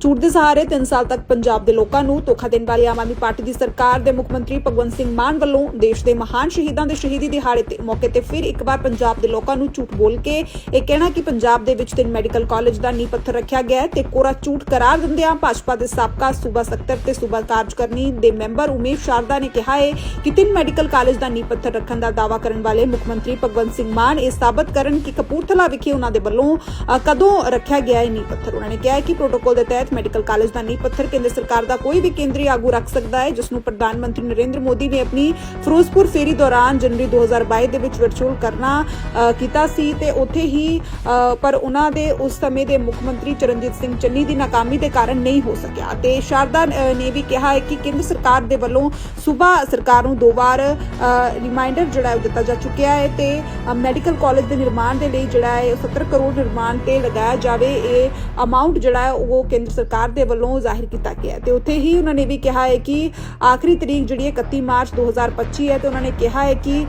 ਝੂਠ ਦੇ ਸਹਾਰੇ 3 ਸਾਲ ਤੱਕ ਪੰਜਾਬ ਦੇ ਲੋਕਾਂ ਨੂੰ ਧੋਖਾ ਦੇਣ ਵਾਲੀ ਆਮ ਆਦਮੀ ਪਾਰਟੀ ਦੀ ਸਰਕਾਰ ਦੇ ਮੁੱਖ ਮੰਤਰੀ ਭਗਵੰਤ ਸਿੰਘ ਮਾਨ ਵੱਲੋਂ ਦੇਸ਼ ਦੇ ਮਹਾਨ ਸ਼ਹੀਦਾਂ ਦੇ ਸ਼ਹੀਦੀ ਦਿਹਾੜੇ ਤੇ ਮੌਕੇ ਤੇ ਫਿਰ ਇੱਕ ਵਾਰ ਪੰਜਾਬ ਦੇ ਲੋਕਾਂ ਨੂੰ ਝੂਠ ਬੋਲ ਕੇ ਇਹ ਕਹਿਣਾ ਕਿ ਪੰਜਾਬ ਦੇ ਵਿੱਚ ਤਿੰਨ ਮੈਡੀਕਲ ਕਾਲਜ ਦਾ ਨੀਂਹ ਪੱਥਰ ਰੱਖਿਆ ਗਿਆ ਹੈ ਤੇ ਕੋਰਾ ਝੂਠ ਕਰਾਰ ਦਿੰਦਿਆਂ ਭਾਜਪਾ ਦੇ ਸਾਬਕਾ ਸੂਬਾ ਸਕੱਤਰ ਤੇ ਸੂਬਾ ਕਾਰਜਕਰਨੀ ਦੇ ਮੈਂਬਰ ਉਮੇਸ਼ ਸ਼ਾਰਦਾ ਨੇ ਕਿਹਾ ਹੈ ਕਿ ਤਿੰਨ ਮੈਡੀਕਲ ਕਾਲਜ ਦਾ ਨੀਂਹ ਪੱਥਰ ਰੱਖਣ ਦਾ ਦਾਅਵਾ ਕਰਨ ਵਾਲੇ ਮੁੱਖ ਮੰਤਰੀ ਭਗਵੰਤ ਸਿੰਘ ਮਾਨ ਇਹ ਸਾਬਤ ਕਰਨ ਕਿ ਕਪੂਰਥਲਾ ਵਿਖੇ ਉਹਨਾਂ ਦੇ ਵੱਲੋਂ ਕਦੋਂ ਰੱਖਿਆ ਗਿਆ ਹੈ ਨੀਂਹ ਪੱਥਰ? ਉਹਨਾਂ ਨੇ ਕਿਹਾ ਕਿ ਪ੍ਰੋਟੋਕਾਲ ਦੇ ਤਹਿਤ ਮੈਡੀਕਲ ਕਾਲਜ ਦਾ ਨੀਂਹ, ਪੱਥਰ ਕੇਂਦਰ ਸਰਕਾਰ ਦਾ ਕੋਈ ਵੀ ਕੇਂਦਰੀ ਆਗੂ ਰੱਖ ਸਕਦਾ ਹੈ, ਜਿਸ ਨੂੰ ਪ੍ਰਧਾਨ ਮੰਤਰੀ ਨਰਿੰਦਰ ਮੋਦੀ ਨੇ ਆਪਣੀ ਫਿਰੋਜ਼ਪੁਰ ਫੇਰੀ ਦੌਰਾਨ ਜਨਵਰੀ 2022 ਦੇ ਵਿੱਚ ਵਰਚੁਅਲ ਕਰਨਾ ਕੀਤਾ ਸੀ ਤੇ ਉੱਥੇ ਹੀ ਪਰ ਉਹਨਾਂ ਦੇ ਉਸ ਸਮੇਂ ਦੇ ਮੁੱਖ ਮੰਤਰੀ ਚਰਨਜੀਤ ਸਿੰਘ ਚੰਨੀ ਦੀ ਨਾਕਾਮੀ ਦੇ ਕਾਰਨ ਨਹੀਂ ਹੋ ਸਕਿਆ ਤੇ ਸ਼ਾਰਦਾ ਨੇ ਵੀ ਕਿਹਾ ਹੈ ਕਿ ਕੇਂਦਰ ਸਰਕਾਰ ਦੇ ਵੱਲੋਂ ਸੂਬਾ ਸਰਕਾਰ ਨੂੰ ਦੋ ਵਾਰ ਰਿਮਾਈਂਡਰ ਜਿਹੜਾ ਉਹ ਦਿੱਤਾ ਜਾ ਚੁੱਕਿਆ ਹੈ ਤੇ ਮੈਡੀਕਲ ਕਾਲਜ ਦੇ ਨਿਰਮਾਣ ਦੇ ਲਈ ਜਿਹੜਾ ਹੈ 70 ਕਰੋੜ ਨਿਰਮਾਣ ਤੇ ਲਗਾਇਆ ਜਾਵੇ, ਇਹ ਅਮਾਉਂਟ ਜਿਹੜਾ ਹੈ ਉਹ ਕੇਂਦਰ ਸਰਕਾਰ ਦੇ ਵੱਲੋਂ ਜ਼ਾਹਿਰ ਕੀਤਾ ਗਿਆ ਤੇ ਉੱਥੇ ਹੀ ਉਹਨਾਂ ਨੇ ਵੀ ਕਿਹਾ ਹੈ ਕਿ ਆਖਰੀ ਤਰੀਕ ਜਿਹੜੀ ਹੈ 31 ਮਾਰਚ 2025 ਹੈ, ਤੇ ਉਹਨਾਂ ਨੇ ਕਿਹਾ ਹੈ ਕਿ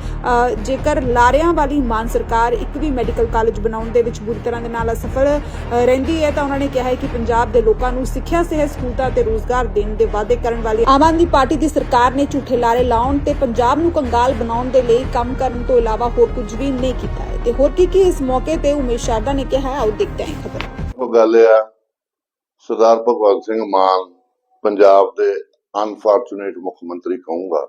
ਜੇਕਰ ਲਾਰਿਆਂ ਵਾਲੀ ਮਾਨ ਸਰਕਾਰ ਇੱਕ ਵੀ ਮੈਡੀਕਲ ਕਾਲਜ ਬਣਾਉਣ ਦੇ ਵਿੱਚ ਬੁਰੀ ਤਰ੍ਹਾਂ ਦੇ ਨਾਲ ਅਸਫਲ ਰਹਿੰਦੀ ਹੈ, ਤਾਂ ਉਹਨਾਂ ਨੇ ਕਿਹਾ ਹੈ ਕਿ ਪੰਜਾਬ ਦੇ ਲੋਕਾਂ ਨੂੰ ਸਿੱਖਿਆ, ਸਿਹਤ ਸਹੂਲਤਾਂ ਤੇ ਰੋਜ਼ਗਾਰ ਦੇਣ ਦੇ ਵਾਅਦੇ ਕਰਨ ਵਾਲੀ ਆਮ ਆਦਮੀ ਪਾਰਟੀ ਦੀ ਸਰਕਾਰ ਨੇ ਝੂਠੇ ਲਾਰੇ ਲਾਉਣ ਤੇ ਪੰਜਾਬ ਨੂੰ ਕੰਗਾਲ ਬਣਾਉਣ ਦੇ ਲਈ ਕੰਮ ਕਰਨ ਤੋਂ ਇਲਾਵਾ ਹੋਰ ਕੁਝ ਵੀ ਨਹੀਂ ਕੀਤਾ ਹੈ। ਤੇ ਹੋਰ ਕੀ ਕੀ ਇਸ ਮੌਕੇ ਤੇ ਉਮੇਸ਼ ਸ਼ਰਦਾ ਨੇ ਕਿਹਾ ਹੈ, ਆਓ ਦੇਖਦੇ ਹਾਂ ਖਬਰ। ਉਹ ਗੱਲ ਆ ਸਰਦਾਰ ਭਗਵੰਤ ਸਿੰਘ ਮਾਨ ਪੰਜਾਬ ਦੇ ਅਨਫੋਰਚੂਨੇਟ ਮੁੱਖ ਮੰਤਰੀ ਕਹੂੰਗਾ।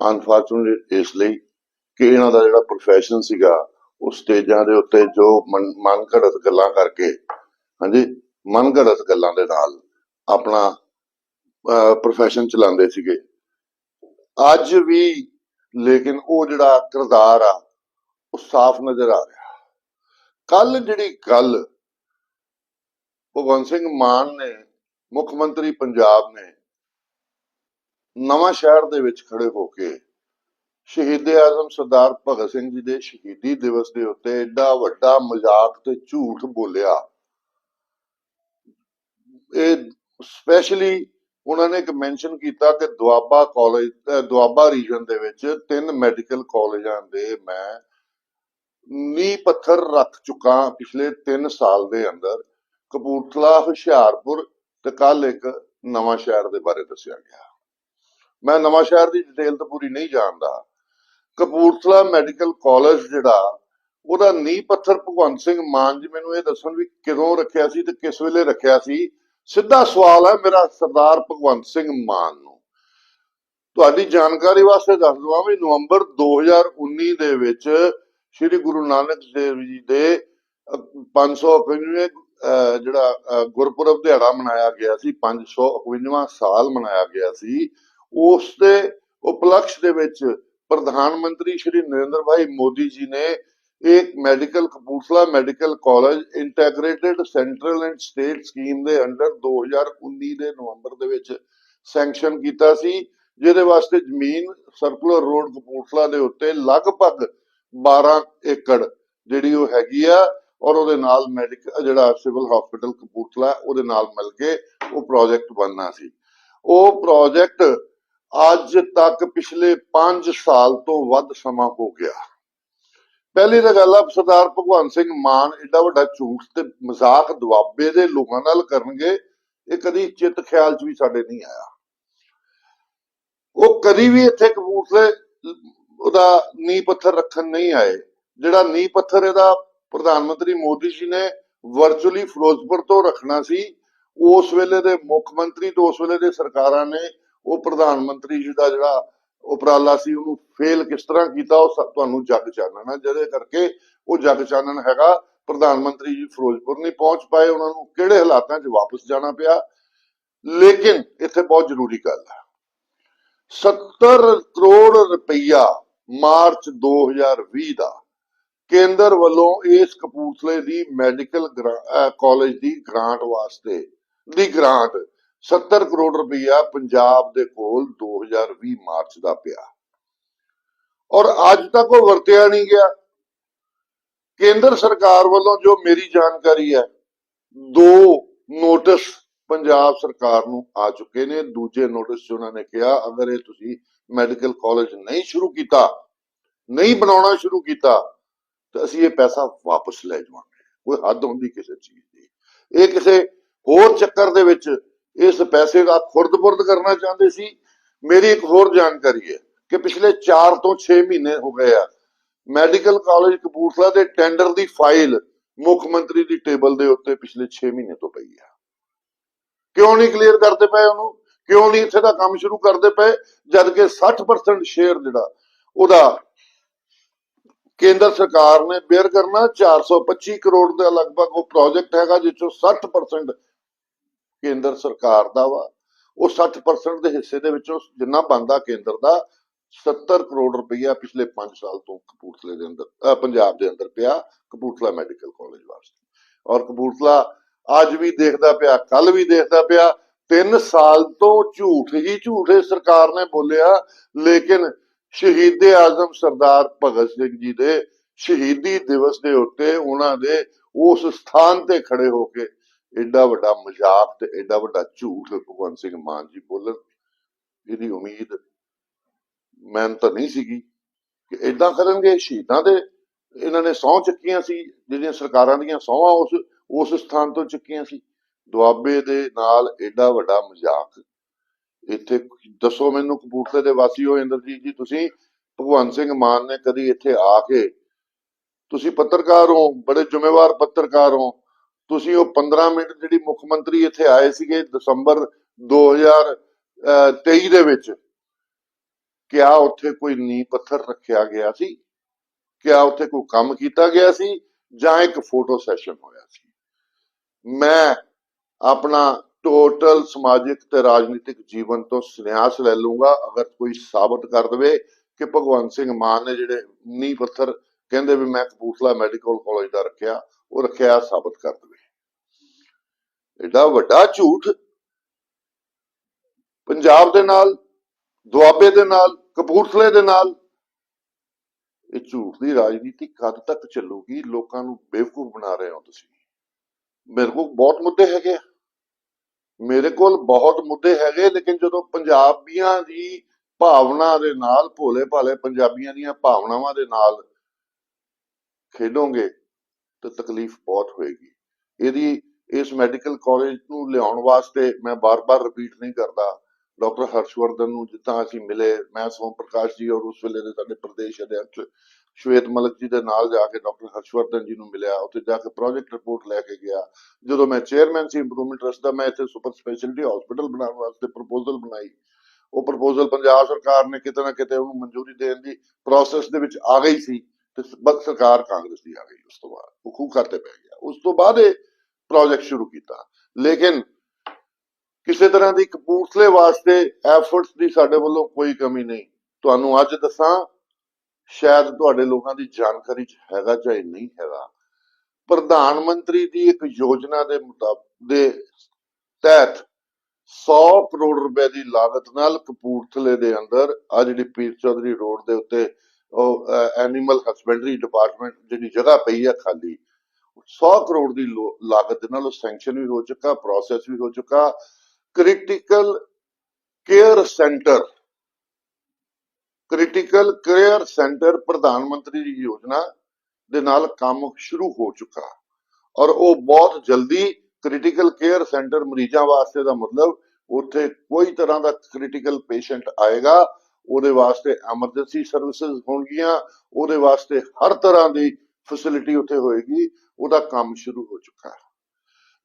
ਅਨਫੋਰਚੂਨੇਟ ਇਸ ਲਈ ਕਿ ਇਹਨਾਂ ਦਾ ਜਿਹੜਾ profession ਸੀਗਾ, ਉਹ ਸਟੇਜਾਂ ਦੇ ਉੱਤੇ ਜੋ ਮਨ ਗੱਲਾਂ ਕਰਕੇ, ਹਾਂਜੀ ਮਨ ਘੜਤ ਗੱਲਾਂ ਦੇ ਨਾਲ ਆਪਣਾ profession ਚਲਾਉਂਦੇ ਸੀਗੇ। ਅੱਜ ਵੀ ਲੇਕਿਨ ਉਹ ਜਿਹੜਾ ਕਿਰਦਾਰ ਆ, ਉਹ ਸਾਫ਼ ਨਜ਼ਰ ਆ ਰਿਹਾ। ਕੱਲ ਜਿਹੜੀ ਗੱਲ ਭਗਵੰਤ ਸਿੰਘ ਮਾਨ ਨੇ, ਮੁੱਖ ਮੰਤਰੀ ਪੰਜਾਬ ਨੇ ਨਵਾਂ ਸ਼ਹਿਰ ਦੇ ਵਿੱਚ ਖੜੇ ਹੋ ਕੇ ਸ਼ਹੀਦ ਆਜ਼ਮ ਸਰਦਾਰ ਭਗਤ ਸਿੰਘ ਜੀ ਦੇ ਸ਼ਹੀਦੀ ਦਿਵਸ ਦੇ ਉੱਤੇ ਐਡਾ ਵੱਡਾ ਮਜ਼ਾਕ ਤੇ ਝੂਠ ਬੋਲਿਆ। ਇਹ ਸਪੈਸ਼ਲੀ ਉਹਨਾਂ ਨੇ ਇੱਕ ਮੈਂਸ਼ਨ ਕੀਤਾ ਕਿ ਦੁਆਬਾ ਕਾਲਜ ਦੁਆਬਾ ਰੀਜਨ ਦੇ ਵਿੱਚ ਤਿੰਨ ਮੈਡੀਕਲ ਕਾਲਜਾਂ ਦੇ ਮੈਂ ਨੀਂਹ ਪੱਥਰ ਰੱਖ ਚੁੱਕਾ ਪਿਛਲੇ 3 ਸਾਲ ਦੇ ਅੰਦਰ। ਕਪੂਰਥਲਾ ਹੁਸ਼ਿਆਰਪੁਰ ਤੇ ਕੱਲ ਇੱਕ ਨਵਾਂ ਸ਼ਹਿਰ ਦੇ ਬਾਰੇ ਦੱਸਿਆ ਗਿਆ। ਮੈਂ ਨਵਾਂ ਸ਼ਹਿਰ ਦੀ ਡਿਟੇਲ ਤਾਂ ਪੂਰੀ ਨਹੀਂ ਜਾਣਦਾ। ਕਪੂਰਥਲਾ ਮੈਡੀਕਲ ਕਾਲਜ ਜਿਹੜਾ ਉਹਦਾ ਨੀਂਹ ਪੱਥਰ ਭਗਵੰਤ ਸਿੰਘ ਮਾਨ ਜੀ ਮੈਨੂੰ ਇਹ ਦੱਸਣ ਵੀ ਕਦੋਂ ਰੱਖਿਆ ਸੀ ਤੇ ਕਿਸ ਵੇਲੇ ਰੱਖਿਆ ਸੀ ਸਿੱਧਾ ਸਵਾਲ ਹੈ ਮੇਰਾ ਸਰਦਾਰ ਭਗਵੰਤ ਸਿੰਘ ਮਾਨ ਨੂੰ। ਤੁਹਾਡੀ ਜਾਣਕਾਰੀ ਵਾਸਤੇ ਦੱਸ ਦਵਾਂ ਵੀ ਨਵੰਬਰ 2019 ਦੇ ਵਿੱਚ ਸ੍ਰੀ ਗੁਰੂ ਨਾਨਕ ਦੇਵ ਜੀ ਦੇ ਅਹ, 551ਵੇਂ ਜਿਹੜਾ ਗੁਰਪੁਰਬ ਦਿਹਾੜਾ ਮਨਾਇਆ ਗਿਆ ਸੀ 551ਵਾਂ ਸਾਲ ਮਨਾਇਆ ਗਿਆ ਸੀ ਉਸ ਦੇ ਉਪਲਕਸ਼ ਦੇ ਵਿੱਚ ਪ੍ਰਧਾਨ ਮੰਤਰੀ ਸ਼੍ਰੀ ਨਰਿੰਦਰ ਭਾਈ ਮੋਦੀ ਜੀ ਨੇ ਇੱਕ medical Kapurthala medical college integrated central and state scheme ਦੇ ਅੰਡਰ 2019 ਦੇ ਨਵੰਬਰ ਦੇ ਵਿੱਚ ਸੈਂਕਸ਼ਨ ਕੀਤਾ ਸੀ, ਜਿਹਦੇ ਵਾਸਤੇ ਜ਼ਮੀਨ ਸਰਕੂਲਰ ਰੋਡ ਕਪੂਰਥਲਾ ਦੇ ਉੱਤੇ ਲਗਭਗ 12 ਏਕੜ ਜਿਹੜੀ ਉਹ ਹੈਗੀ ਆ ਔਰ ਉਹਦੇ ਨਾਲ ਮੈਡੀਕਲ ਜਿਹੜਾ ਸਿਵਲ ਹਸਪੀਟਲ ਕਪੂਰਥਲਾ, ਉਹਦੇ ਨਾਲ ਮਿਲ ਕੇ ਉਹ ਪ੍ਰੋਜੈਕਟ ਬਣਨਾ ਸੀ। ਉਹ ਪ੍ਰੋਜੈਕਟ ਅੱਜ ਤੱਕ ਪਿਛਲੇ 5 ਸਾਲ ਤੋਂ ਵੱਧ ਸਮਾਂ ਹੋ ਗਿਆ। ਪਹਿਲੀ ਤਾਂ ਗੱਲ ਆ, ਸਰਦਾਰ ਭਗਵੰਤ ਸਿੰਘ ਮਾਨ ਏਡਾ ਵੱਡਾ ਝੂਠ ਤੇ ਮਜ਼ਾਕ ਦੁਆਬੇ ਦੇ ਲੋਕਾਂ ਨਾਲ ਕਰਨਗੇ, ਇਹ ਕਦੀ ਚਿੱਤ ਖਿਆਲ 'ਚ ਵੀ ਸਾਡੇ ਨਹੀਂ ਆਇਆ। ਉਹ ਕਦੀ ਵੀ ਇੱਥੇ ਕਪੂਰਥਲੇ ਉਹਦਾ ਨੀਂਹ ਪੱਥਰ ਰੱਖਣ ਨਹੀਂ ਆਏ। ਜਿਹੜਾ ਨੀਂਹ ਪੱਥਰ ਇਹਦਾ ਪ੍ਰਧਾਨ ਮੰਤਰੀ ਮੋਦੀ ਜੀ ਨੇ ਵਰਚੁਅਲੀ ਫਿਰੋਜ਼ਪੁਰ ਤੋਂ ਰੱਖਣਾ ਸੀ। ਉਸ ਵੇਲੇ ਦੇ ਮੁੱਖ ਮੰਤਰੀ ਤੇ ਉਸ ਵੇਲੇ ਦੇ ਸਰਕਾਰਾਂ ਨੇ ਉਹ ਪ੍ਰਧਾਨ ਮੰਤਰੀ ਜੀ ਦਾ ਜਿਹੜਾ ਉਪਰਾਲਾ ਸੀ, ਉਹਨੂੰ ਫੇਲ ਕਿਸ ਤਰ੍ਹਾਂ ਕੀਤਾ, ਉਹ ਤੁਹਾਨੂੰ ਜੱਗ ਚਾਨਣਾ ਜਿਹਦੇ ਕਰਕੇ ਉਹ ਜੱਗ ਚਾਨਣ ਹੈਗਾ, ਪ੍ਰਧਾਨ ਮੰਤਰੀ ਜੀ ਫਿਰੋਜ਼ਪੁਰ ਨਹੀਂ ਪਹੁੰਚ ਪਾਏ। ਉਹਨਾਂ ਨੂੰ ਕਿਹੜੇ ਹਾਲਾਤਾਂ 'ਚ ਵਾਪਸ ਜਾਣਾ ਪਿਆ? ਲੇਕਿਨ ਇੱਥੇ ਬਹੁਤ ਜ਼ਰੂਰੀ ਗੱਲ ਹੈ 70 ਕਰੋੜ ਰੁਪਈਆ ਮਾਰਚ 2020 ਦਾ ਕੇਂਦਰ ਵੱਲੋਂ ਇਸ ਕਪੂਰਥਲੇ ਦੀ ਮੈਡੀਕਲ ਕਾਲਜ ਦੀ ਗ੍ਰਾਂਟ ਵਾਸਤੇ, ਦੀ ਗ੍ਰਾਂਟ 70 ਕਰੋੜ ਰੁਪਈਆ ਪੰਜਾਬ ਦੇ ਕੋਲ 2020 ਮਾਰਚ ਦਾ ਪਿਆ। ਔਰ ਅੱਜ ਤੱਕ ਉਹ ਵਰਤਿਆ ਨਹੀਂ ਗਿਆ। ਕੇਂਦਰ ਸਰਕਾਰ ਵੱਲੋਂ ਜੋ ਮੇਰੀ ਜਾਣਕਾਰੀ ਹੈ, ਦੋ ਨੋਟਿਸ ਪੰਜਾਬ ਸਰਕਾਰ ਨੂੰ ਆ ਚੁੱਕੇ ਨੇ। ਦੂਜੇ ਨੋਟਿਸ 'ਚ ਉਹਨਾਂ ਨੇ ਕਿਹਾ, ਅਗਰ ਇਹ ਤੁਸੀਂ ਮੈਡੀਕਲ ਕਾਲਜ ਨਹੀਂ ਸ਼ੁਰੂ ਕੀਤਾ, ਨਹੀਂ ਬਣਾਉਣਾ ਸ਼ੁਰੂ ਕੀਤਾ ਤਾਂ ਅਸੀਂ ਇਹ ਪੈਸਾ ਵਾਪਸ ਲੈ ਜਾਵਾਂਗੇ। ਕੋਈ ਹੱਦ ਹੁੰਦੀ ਕਿਸੇ ਚੀਜ਼ ਦੀ। ਇਹ ਕਿਸੇ ਹੋਰ ਚੱਕਰ ਦੇ ਵਿੱਚ ਇਸ ਪੈਸੇ ਦਾ ਖੁਰਦ-ਪੁਰਦ ਕਰਨਾ ਚਾਹੁੰਦੇ ਸੀ। ਮੇਰੀ ਇੱਕ ਹੋਰ ਜਾਣਕਾਰੀ ਹੈ ਕਿ ਪਿਛਲੇ 4 ਤੋਂ 6 ਮਹੀਨੇ ਹੋ ਗਏ ਆ। ਮੈਡੀਕਲ ਕਾਲਜ ਕਪੂਰਥਲਾ ਦੇ ਟੈਂਡਰ ਦੀ ਫਾਈਲ ਮੁੱਖ ਮੰਤਰੀ ਦੀ ਟੇਬਲ ਦੇ ਉੱਤੇ ਪਿਛਲੇ 6 ਮਹੀਨੇ ਤੋਂ ਪਈ ਆ। ਕਿਉਂ ਨਹੀਂ ਕਲੀਅਰ ਕਰਦੇ ਪਏ ਉਹਨੂੰ? ਕਿਉਂ ਨਹੀਂ ਇੱਥੇ ਦਾ ਕੰਮ ਸ਼ੁਰੂ ਕਰਦੇ ਪਏ? ਜਦ ਕਿ 60% ਸ਼ੇਅਰ ਜਿਹੜਾ ਉਹਦਾ ਕੇਂਦਰ ਸਰਕਾਰ ਨੇ ਬੇਅਰ ਕਰਨਾ 425 ਕਰੋੜ ਦੇ ਲਗਭਗ ਉਹ ਪ੍ਰੋਜੈਕਟ ਹੈਗਾ ਜਿਸ ਚੋਂ 60% ਕੇਂਦਰ ਸਰਕਾਰ ਦਾ ਵਾ। ਉਹ 60% ਦੇ ਹਿੱਸੇ ਦੇ ਵਿੱਚੋਂ ਜਿੰਨਾ ਬਣਦਾ ਕੇਂਦਰ ਦਾ 70 ਕਰੋੜ ਰੁਪਈਆ ਪਿਛਲੇ 5 ਸਾਲ ਤੋਂ ਕਪੂਰਥਲੇ ਦੇ ਅੰਦਰ ਪੰਜਾਬ ਦੇ ਅੰਦਰ ਪਿਆ, ਕਪੂਰਥਲਾ ਮੈਡੀਕਲ ਕਾਲਜ ਵਾਸਤੇ। ਔਰ ਕਪੂਰਥਲਾ ਅੱਜ ਵੀ ਦੇਖਦਾ ਪਿਆ ਕੱਲ ਵੀ ਦੇਖਦਾ ਪਿਆ 3 ਸਾਲ ਤੋਂ ਝੂਠ ਹੀ ਝੂਠੇ ਸਰਕਾਰ ਨੇ ਬੋਲਿਆ, ਲੇਕਿਨ ਸ਼ਹੀਦ ਆਜ਼ਮ ਸਰਦਾਰ ਭਗਤ ਸਿੰਘ ਜੀ ਦੇ ਸ਼ਹੀਦੀ ਦਿਵਸ ਦੇ ਉੱਤੇ ਉਹਨਾਂ ਦੇ ਉਸ ਸਥਾਨ ਤੇ ਖੜੇ ਹੋ ਕੇ ਐਡਾ ਵੱਡਾ ਮਜ਼ਾਕ ਤੇ ਐਡਾ ਵੱਡਾ ਝੂਠ ਭਗਵੰਤ ਸਿੰਘ ਮਾਨ ਜੀ ਬੋਲਣ ਇਹਦੀ ਉਮੀਦ ਮੈਂ ਤਾਂ ਨਹੀਂ ਸੀਗੀ ਕਿ ਐਦਾਂ ਕਰਨਗੇ। ਸ਼ਹੀਦਾਂ ਦੇ ਇਹਨਾਂ ਨੇ ਸਹੁੰ ਚੱਕੀਆਂ ਸੀ, ਜਿਹੜੀਆਂ ਸਰਕਾਰਾਂ ਦੀਆਂ ਸਹੁੰਆਂ ਉਸ ਉਸ ਸਥਾਨ ਤੋਂ ਚੱਕੀਆਂ ਸੀ। ਦੁਆਬੇ ਦੇ ਨਾਲ ਐਡਾ ਵੱਡਾ ਮਜ਼ਾਕ ਇੱਥੇ ਦੱਸੋ ਮੈਨੂੰ ਕਪੂਰਥਲੇ ਦੇ ਵਾਸੀ ਇੰਦਰਜੀਤ ਜੀ, ਤੁਸੀਂ ਭਗਵੰਤ ਸਿੰਘ ਮਾਨ ਨੇ ਕਦੀ ਇੱਥੇ ਆ ਕੇ ਤੁਸੀਂ ਪੱਤਰਕਾਰ ਹੋ, ਬੜੇ ਜ਼ਿੰਮੇਵਾਰ ਪੱਤਰਕਾਰ ਹੋ। ਤੁਸੀਂ ਉਹ 15 ਮਿੰਟ ਜਿਹੜੀ ਮੁੱਖ ਮੰਤਰੀ ਇੱਥੇ ਆਏ ਸੀਗੇ ਦਸੰਬਰ 2023 ਦੇ ਵਿੱਚ, ਕਿਆ ਉੱਥੇ ਕੋਈ ਨੀ ਪੱਥਰ ਰੱਖਿਆ ਗਿਆ ਸੀ? ਕਿਆ ਉੱਥੇ ਕੋਈ ਕੰਮ ਕੀਤਾ ਗਿਆ ਸੀ? ਜਾਂ ਇੱਕ ਫੋਟੋ ਸੈਸ਼ਨ ਹੋਇਆ ਸੀ? ਮੈਂ ਆਪਣਾ ਟੋਟਲ ਸਮਾਜਿਕ ਤੇ ਰਾਜਨੀਤਿਕ ਜੀਵਨ ਤੋਂ ਸੰਨਿਆਸ ਲੈ ਲੂੰਗਾ ਅਗਰ ਕੋਈ ਸਾਬਤ ਕਰ ਦੇਵੇ ਕਿ ਭਗਵੰਤ ਸਿੰਘ ਮਾਨ ਨੇ ਜਿਹੜੇ ਨੀ ਪੱਥਰ ਕਹਿੰਦੇ ਵੀ ਮੈਂ ਕਪੂਰਥਲਾ ਮੈਡੀਕਲ ਕਾਲਜ ਦਾ ਰੱਖਿਆ, ਉਹ ਰੱਖਿਆ, ਸਾਬਤ ਕਰ ਦੇਵੇ। ਐਡਾ ਵੱਡਾ ਝੂਠ ਪੰਜਾਬ ਦੇ ਨਾਲ, ਦੁਆਬੇ ਦੇ ਨਾਲ, ਕਪੂਰਥਲੇ ਦੇ ਨਾਲ, ਇਹ ਝੂਠ ਦੀ ਰਾਜਨੀਤੀ ਕਦ ਤੱਕ ਚੱਲੂਗੀ। ਲੋਕਾਂ ਨੂੰ ਬੇਵਕੂਫ ਬਣਾ ਰਹੇ ਹੋ ਤੁਸੀਂ। ਮੇਰੇ ਕੋਲ ਬਹੁਤ ਮੁੱਦੇ ਹੈਗੇ ਆ। ਮੇਰੇ ਕੋਲ ਬਹੁਤ ਮੁੱਦੇ ਹੈਗੇ, ਲੇਕਿਨ ਜਦੋਂ ਪੰਜਾਬੀਆਂ ਦੀ ਭਾਵਨਾ ਦੇ ਨਾਲ ਭੋਲੇ ਭਾਲੇ ਪੰਜਾਬੀਆਂ ਦੀਆਂ ਭਾਵਨਾਵਾਂ ਦੇ ਨਾਲ ਖੇਡੋਗੇ, ਤਾਂ ਤਕਲੀਫ ਬਹੁਤ ਹੋਏਗੀ। ਇਹਦੀ, ਇਸ ਮੈਡੀਕਲ ਕਾਲਜ ਨੂੰ ਲਿਆਉਣ ਵਾਸਤੇ ਮੈਂ ਬਾਰ-ਬਾਰ ਰਿਪੀਟ ਨਹੀਂ ਕਰਦਾ। ਡਾਕਟਰ ਹਰਸ਼ਵਰਧਨ ਨੂੰ ਜਿੱਦਾਂ ਅਸੀਂ ਮਿਲੇ, ਮੈਂ ਸੋਮ ਪ੍ਰਕਾਸ਼ ਜੀ ਔਰ ਉਸ ਵੇਲੇ ਦੇ ਸਾਡੇ ਪ੍ਰਦੇਸ਼ ਅਧਿਕਸ਼ ਸ਼ਵੇਤ ਮਲਕ ਜੀ ਦੇ ਨਾਲ ਜਾ ਕੇ ਡਾਕਟਰ ਹਰਸ਼ਵਰਧਨ ਜੀ ਨੂੰ ਮਿਲਿਆ, ਉੱਥੇ ਜਾ ਕੇ ਪ੍ਰੋਜੈਕਟ ਰਿਪੋਰਟ ਲੈ ਕੇ ਗਿਆ। ਜਦੋਂ ਮੈਂ ਚੇਅਰਮੈਨ ਸੀ ਇੰਪਰੂਵਮੈਂਟ ਟਰਸਟ ਦਾ, ਮੈਂ ਇੱਥੇ ਸੁਪਰ ਸਪੈਸ਼ਲਿਟੀ ਹਸਪੀਟਲ ਬਣਾਉਣ ਵਾਸਤੇ ਪ੍ਰਪੋਜ਼ਲ ਬਣਾਈ। ਉਹ ਪ੍ਰਪੋਜ਼ਲ ਪੰਜਾਬ ਸਰਕਾਰ ਨੇ ਕਿਤੇ ਨਾ ਕਿਤੇ ਉਹਨੂੰ ਮਨਜ਼ੂਰੀ ਦੇਣ ਦੀ ਪ੍ਰੋਸੈਸ ਦੇ ਵਿੱਚ ਆ ਗਈ ਸੀ ਤੇ ਬਸ ਸਰਕਾਰ ਕਾਂਗਰਸ ਦੀ ਆ ਗਈ ਉਸ ਤੋਂ ਬਾਅਦ। ਉਹ ਖੂਹ ਖਾਤੇ ਪੈ ਗਿਆ। ਉਸ ਤੋਂ ਬਾਅਦ ਇਹ ਪ੍ਰੋਜੈਕਟ ਸ਼ੁਰੂ ਕੀਤਾ। ਲੇਕਿਨ ਕਿਸੇ ਤਰ੍ਹਾਂ ਦੀ ਕਪੂਰਥਲੇ ਵਾਸਤੇ ਐਫਰਟਸ ਦੀ ਸਾਡੇ ਵੱਲੋਂ ਕੋਈ ਕਮੀ ਨਹੀਂ। ਤੁਹਾਨੂੰ ਅੱਜ ਦੱਸਾਂ ਸ਼ਾਇਦ ਤੁਹਾਡੇ ਲੋਕਾਂ ਦੀ ਜਾਣਕਾਰੀ ਚ ਹੈਗਾ ਚਾਹੇ ਨਹੀਂ ਹੈਗਾ। ਪ੍ਰਧਾਨ ਮੰਤਰੀ ਦੀ ਇੱਕ ਯੋਜਨਾ ਦੇ ਮੁਤਾਬਕ ਦੇ ਤਹਿਤ 100 ਕਰੋੜ ਰੁਪਏ ਦੀ ਲਾਗਤ ਨਾਲ ਕਪੂਰਥਲੇ ਦੇ ਅੰਦਰ ਆ ਜਿਹੜੀ ਪੀਰ ਚੌਧਰੀ ਰੋਡ ਦੇ ਉੱਤੇ ਉਹ ਐਨੀਮਲ ਹਸਬੈਂਡਰੀ ਡਿਪਾਰਟਮੈਂਟ ਜਿਹੜੀ ਜਗ੍ਹਾ ਪਈ ਹੈ ਖਾਲੀ 100 ਕਰੋੜ ਦੀ ਲੋ- ਲਾਗਤ ਦੇ ਨਾਲ ਉਹ ਸੈਂਕਸ਼ਨ ਵੀ ਹੋ ਚੁੱਕਾ ਪ੍ਰੋਸੈਸ ਵੀ ਹੋ ਚੁੱਕਾ। Critical care centre critical care centre ਪ੍ਰਧਾਨ ਮੰਤਰੀ ਦੀ ਯੋਜਨਾ ਦੇ ਨਾਲ ਕੰਮ ਸ਼ੁਰੂ ਹੋ ਚੁੱਕਾ। ਔਰ ਉਹ ਬਹੁਤ ਜਲਦੀ ਕ੍ਰਿਟੀਕਲ ਕੇਅਰ ਸੈਂਟਰ ਮਰੀਜ਼ਾਂ ਵਾਸਤੇ ਦਾ ਮਤਲਬ, ਉੱਥੇ ਕੋਈ ਤਰ੍ਹਾਂ ਦਾ ਕ੍ਰਿਟੀਕਲ ਪੇਸ਼ੈਂਟ ਆਏਗਾ, ਉਹਦੇ ਵਾਸਤੇ ਐਮਰਜੈਂਸੀ ਸਰਵਿਸਿਜ਼ ਹੋਣਗੀਆਂ, ਉਹਦੇ ਵਾਸਤੇ ਹਰ ਤਰ੍ਹਾਂ ਦੀ ਫੈਸਿਲਿਟੀ ਉੱਥੇ ਹੋਏਗੀ, ਉਹਦਾ ਕੰਮ ਸ਼ੁਰੂ ਹੋ ਚੁੱਕਾ। ਹੈ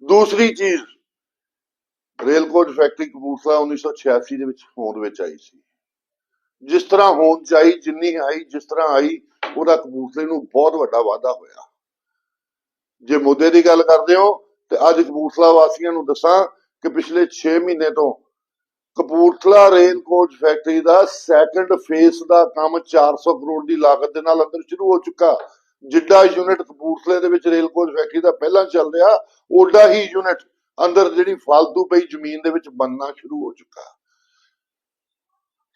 ਦੂਸਰੀ ਚੀਜ਼, ਰੇਲ ਕੋਚ ਫੈਕਟਰੀ ਕਪੂਰਥਲਾ 1986 ਦੇ ਵਿੱਚ ਹੋਂਦ ਵਿੱਚ ਆਈ ਸੀ। ਜਿਸ ਤਰ੍ਹਾਂ ਹੋਂਦ ਚ ਜਿੰਨੀ ਆਈ, ਜਿਸ ਤਰ੍ਹਾਂ ਆਈ, ਉਹਦਾ ਕਪੂਰਥਲੇ ਨੂੰ ਬਹੁਤ ਵੱਡਾ ਵਾਧਾ ਹੋਇਆ। ਜੇ ਮੁੱਦੇ ਦੀ ਗੱਲ ਕਰਦੇ ਹੋ, ਤੇ ਅੱਜ ਕਪੂਰਥਲਾ ਵਾਸੀਆਂ ਨੂੰ ਦੱਸਾਂ ਕਿ ਪਿਛਲੇ 6 ਮਹੀਨੇ ਤੋਂ ਕਪੂਰਥਲਾ ਰੇਲ ਕੋਚ ਫੈਕਟਰੀ ਦਾ ਸੈਕੰਡ ਫੇਸ ਦਾ ਕੰਮ 400 ਕਰੋੜ ਦੀ ਲਾਗਤ ਦੇ ਨਾਲ ਅੰਦਰ ਸ਼ੁਰੂ ਹੋ ਚੁੱਕਾ। ਜਿੱਡਾ ਯੂਨਿਟ ਕਪੂਰਥਲੇ ਦੇ ਵਿੱਚ ਰੇਲ ਕੋਚ ਫੈਕਟਰੀ ਦਾ ਪਹਿਲਾਂ ਚੱਲ ਰਿਹਾ ਓਡਾ ਹੀ ਯੂਨਿਟ ਅੰਦਰ ਜਿਹੜੀ ਫालतू ਪਈ ਜ਼ਮੀਨ ਦੇ ਵਿੱਚ ਬਣਨਾ ਸ਼ੁਰੂ ਹੋ ਚੁੱਕਾ।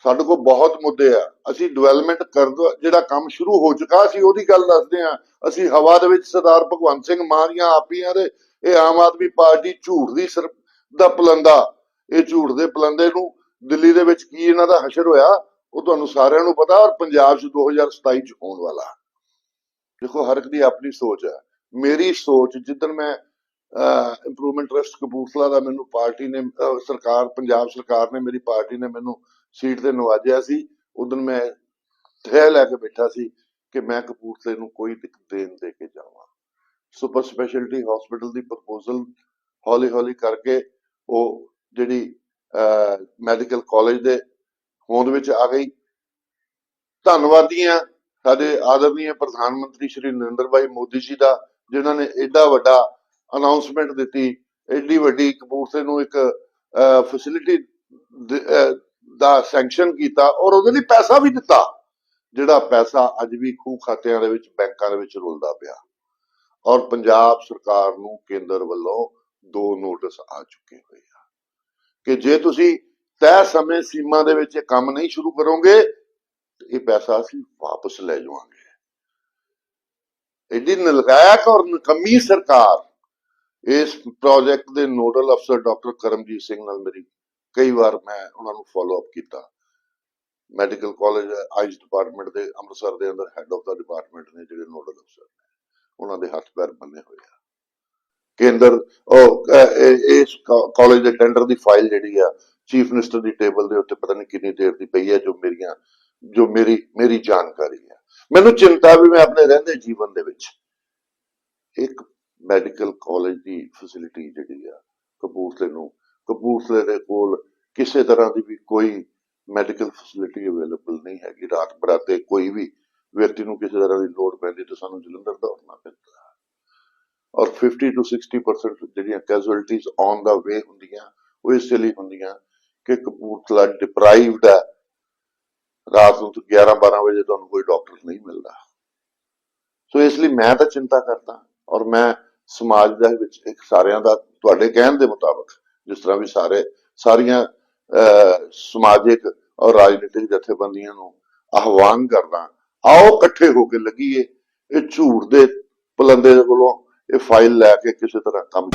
ਸਾਡੇ ਕੋਲ ਬਹੁਤ ਮੁੱਦੇ ਆ। ਅਸੀਂ ਡਿਵੈਲਪਮੈਂਟ ਕਰ ਜਿਹੜਾ ਕੰਮ ਸ਼ੁਰੂ ਹੋ ਚੁੱਕਾ ਸੀ ਉਹਦੀ ਗੱਲ ਦੱਸਦੇ ਆ ਅਸੀਂ ਹਵਾ ਦੇ ਵਿੱਚ ਸਰਦਾਰ ਭਗਵੰਤ ਸਿੰਘ ਮਾਨ ਦੀਆਂ ਆਪੀਆਂ ਦੇ ਇਹ ਆਮ ਆਦਮੀ ਪਾਰਟੀ ਝੂਠ ਦੀ ਸਰ ਦਾ ਪਲੰਦਾ। ਇਹ ਝੂਠ ਦੇ ਪਲੰਦੇ ਨੂੰ ਦਿੱਲੀ ਦੇ ਵਿੱਚ ਕੀ ਇਹਨਾਂ ਦਾ ਹਸ਼ਰ ਹੋਇਆ, ਉਹ ਤੁਹਾਨੂੰ ਸਾਰਿਆਂ ਨੂੰ ਪਤਾ ਔਰ ਪੰਜਾਬ 'ਚ 2027 'ਚ ਹੋਣ ਵਾਲਾ। ਦੇਖੋ, ਹਰ ਇੱਕ ਦੀ ਆਪਣੀ ਸੋਚ ਹੈ। ਮੇਰੀ ਸੋਚ, ਜਿੱਦਣ ਮੈਂ ਇੰਪਰੂਵਮੈਂਟ ਟਰਸਟ ਕਪੂਰਥਲਾ ਦਾ ਮੈਨੂੰ ਪਾਰਟੀ ਨੇ ਸਰਕਾਰ ਪੰਜਾਬ ਸਰਕਾਰ ਨੇ ਮੇਰੀ ਪਾਰਟੀ ਨੇ ਮੈਨੂੰ ਸੀਟ ਤੇ ਨਵਾਜਿਆ ਸੀ ਉਦੋਂ ਮੈਂ ਤਹਿ ਲੈ ਕੇ ਬੈਠਾ ਸੀ ਕਿ ਮੈਂ ਕਪੂਰਥਲੇ ਨੂੰ ਕੋਈ ਦੇਣ ਦੇ ਕੇ ਜਾਵਾਂ। ਸੁਪਰ ਸਪੈਸ਼ਲਿਟੀ ਹਸਪੀਟਲ ਦੀ ਪ੍ਰਪੋਜ਼ਲ ਹੌਲੀ ਹੌਲੀ ਕਰਕੇ ਉਹ ਜਿਹੜੀ ਮੈਡੀਕਲ ਕਾਲਜ ਦੇ ਹੋਂਦ ਵਿੱਚ ਆ ਗਈ। ਧੰਨਵਾਦੀ ਹਾਂ ਸਾਡੇ ਆਦਰਨੀय ਪ੍ਰਧਾਨ ਮੰਤਰੀ ਸ਼੍ਰੀ ਨਰਿੰਦਰ ਭਾਈ ਮੋਦੀ ਜੀ ਦਾ, ਜਿਨ੍ਹਾਂ ਨੇ ਐਡਾ ਵੱਡਾ ਅਨਾਉਂਸਮੈਂਟ ਦਿੱਤੀ ਐਡੀ ਵੱਡੀ ਕਪੂਰਥਲੇ ਨੂੰ ਇੱਕ ਫੈਸਿਲਿਟੀ ਦਾ ਸੈਂਕਸ਼ਨ ਕੀਤਾ ਔਰ ਉਹਦੇ ਲਈ ਪੈਸਾ ਵੀ ਦਿੱਤਾ, ਜਿਹੜਾ ਪੈਸਾ ਅੱਜ ਵੀ ਖੂਹ ਖਾਤਿਆਂ ਦੇ ਵਿੱਚ, ਬੈਂਕਾਂ ਦੇ ਵਿੱਚ ਰੁਲਦਾ ਪਿਆ। ਔਰ ਪੰਜਾਬ ਸਰਕਾਰ ਨੂੰ ਕੇਂਦਰ ਵੱਲੋਂ ਦੋ ਨੋਟਿਸ ਆ ਚੁੱਕੇ ਹੋਏ ਆ। ਕਿ ਜੇ ਤੁਸੀਂ ਤੈਅ ਸਮੇਂ ਸੀਮਾ ਦੇ ਵਿੱਚ ਇਹ ਕੰਮ ਨਹੀਂ ਸ਼ੁਰੂ ਕਰੋਗੇ, ਇਹ ਪੈਸਾ ਅਸੀਂ ਵਾਪਸ ਲੈ ਜਾਵਾਂਗੇ। ਐਡੀ ਨਲਗਾਇਕ ਔਰ ਨਕਮੀ ਸਰਕਾਰ ਇਸ ਪ੍ਰੋਜੈਕਟ ਦੇ ਨੋਡਲ ਅਫਸਰ ਡਾਕਟਰ ਕਰਮਜੀਤ ਸਿੰਘ ਨਾਲ ਮੇਰੀ ਕਈ ਵਾਰ ਮੈਂ ਉਹਨਾਂ ਨੂੰ ਫਾਲੋ ਅਪ ਕੀਤਾ। ਮੈਡੀਕਲ ਕਾਲਜ ਆਈਜ਼ ਡਿਪਾਰਟਮੈਂਟ ਦੇ ਅੰਮ੍ਰਿਤਸਰ ਦੇ ਅੰਦਰ ਹੈੱਡ ਆਫ ਦਾ ਡਿਪਾਰਟਮੈਂਟ ਨੇ ਜਿਹੜੇ ਨੋਡਲ ਅਫਸਰ ਨੇ, ਉਹਨਾਂ ਦੇ ਹੱਥ ਪੈਰ ਬੰਨੇ ਹੋਏ ਆ। ਕੇਂਦਰ, ਉਹ ਇਸ ਕਾਲਜ ਦੇ ਟੈਂਡਰ ਦੀ ਫਾਈਲ ਜਿਹੜੀ ਆ ਚੀਫ ਮਿਨਿਸਟਰ ਦੀ ਟੇਬਲ ਦੇ ਉੱਤੇ ਪਤਾ ਨਹੀਂ ਕਿੰਨੀ ਦੇਰ ਦੀ ਪਈ ਹੈ ਜੋ ਮੇਰੀਆਂ, ਜੋ ਮੇਰੀ ਮੇਰੀ ਜਾਣਕਾਰੀ ਹੈ ਮੈਨੂੰ ਚਿੰਤਾ ਵੀ ਮੈਂ ਆਪਣੇ ਰਹਿੰਦੇ ਜੀਵਨ ਦੇ ਵਿੱਚ। ਇੱਕ ਮੈਡੀਕਲ ਕਾਲਜ ਦੀ ਫੈਸਿਲਿਟੀ ਜਿਹੜੀ ਆ, ਕਪੂਰਥਲੇ ਨੂੰ ਕਪੂਰਥਲੇ ਦੇ ਕੋਲ ਕਿਸੇ ਤਰ੍ਹਾਂ ਦੀ ਵੀ ਕੋਈ ਮੈਡੀਕਲ ਫੈਸਿਲਿਟੀ ਅਵੇਲੇਬਲ ਨਹੀਂ ਹੈਗੀ। ਰਾਤ ਬਰਾਤੇ ਕੋਈ ਵੀ ਵਿਅਕਤੀ ਨੂੰ ਕਿਸੇ ਤਰ੍ਹਾਂ ਦੀ ਲੋੜ ਪੈਂਦੀ ਤਾਂ ਸਾਨੂੰ ਜਲੰਧਰ ਦੌੜਨਾ ਪੈਂਦਾ ਔਰ 50 ਤੋਂ 60% ਜਿਹੜੀਆਂ ਕੈਜੁਅਲਟੀਜ਼ ਔਨ ਦਾ ਵੇ ਹੁੰਦੀਆਂ, ਉਹ ਇਸ ਲਈ ਹੁੰਦੀਆਂ ਕਿ ਕਪੂਰਥਲਾ ਡਿਪਰਾਈਵਡ ਹੈ। ਰਾਤ ਨੂੰ 11 12 ਵਜੇ ਤੁਹਾਨੂੰ ਕੋਈ ਡਾਕਟਰ ਨਹੀਂ ਮਿਲਦਾ। ਸੋ ਇਸ ਲਈ ਮੈਂ ਤਾਂ ਚਿੰਤਾ ਕਰਦਾ ਔਰ ਮੈਂ ਸਮਾਜ ਦੇ ਵਿੱਚ ਇੱਕ ਸਾਰਿਆਂ ਦਾ ਤੁਹਾਡੇ ਕਹਿਣ ਦੇ ਮੁਤਾਬਕ ਜਿਸ ਤਰ੍ਹਾਂ ਵੀ ਸਾਰੇ ਸਾਰੀਆਂ ਅਹ, ਸਮਾਜਿਕ ਔਰ ਰਾਜਨੀਤਿਕ ਜਥੇਬੰਦੀਆਂ ਨੂੰ ਆਹਵਾਨ ਕਰਦਾ ਆਓ ਇਕੱਠੇ ਹੋ ਕੇ ਲੱਗੀਏ। ਇਹ ਝੂਠ ਦੇ ਪਲੰਦੇ ਦੇ ਕੋਲੋਂ ਇਹ ਫਾਈਲ ਲੈ ਕੇ ਕਿਸੇ ਤਰ੍ਹਾਂ ਕੰਮ